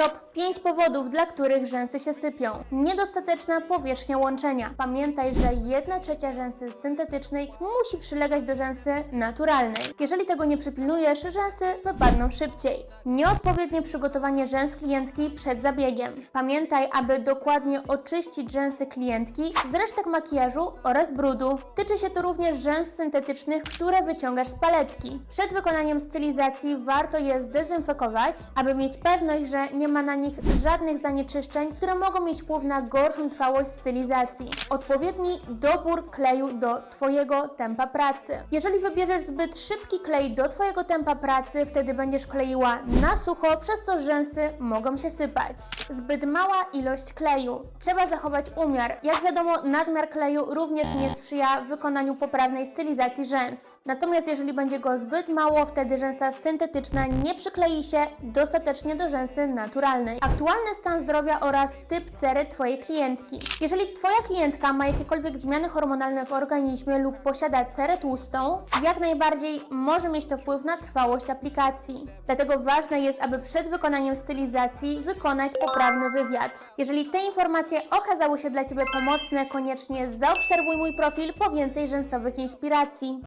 Top 5 powodów, dla których rzęsy się sypią. Niedostateczna powierzchnia łączenia. Pamiętaj, że 1 trzecia rzęsy syntetycznej musi przylegać do rzęsy naturalnej. Jeżeli tego nie przypilnujesz, rzęsy wypadną szybciej. Nieodpowiednie przygotowanie rzęs klientki przed zabiegiem. Pamiętaj, aby dokładnie oczyścić rzęsy klientki z resztek makijażu oraz brudu. Tyczy się to również rzęs syntetycznych, które wyciągasz z paletki. Przed wykonaniem stylizacji warto je zdezynfekować, aby mieć pewność, że nie ma na nich żadnych zanieczyszczeń, które mogą mieć wpływ na gorszą trwałość stylizacji. Odpowiedni dobór kleju do Twojego tempa pracy. Jeżeli wybierzesz zbyt szybki klej do Twojego tempa pracy, wtedy będziesz kleiła na sucho, przez co rzęsy mogą się sypać. Zbyt mała ilość kleju. Trzeba zachować umiar. Jak wiadomo, nadmiar kleju również nie sprzyja wykonaniu poprawnej stylizacji rzęs. Natomiast jeżeli będzie go zbyt mało, wtedy rzęsa syntetyczna nie przyklei się dostatecznie do rzęsy naturalnej. Aktualny stan zdrowia oraz typ cery Twojej klientki. Jeżeli Twoja klientka ma jakiekolwiek zmiany hormonalne w organizmie lub posiada cerę tłustą, jak najbardziej może mieć to wpływ na trwałość aplikacji. Dlatego ważne jest, aby przed wykonaniem stylizacji wykonać poprawny wywiad. Jeżeli te informacje okazały się dla Ciebie pomocne, koniecznie zaobserwuj mój profil po więcej rzęsowych inspiracji.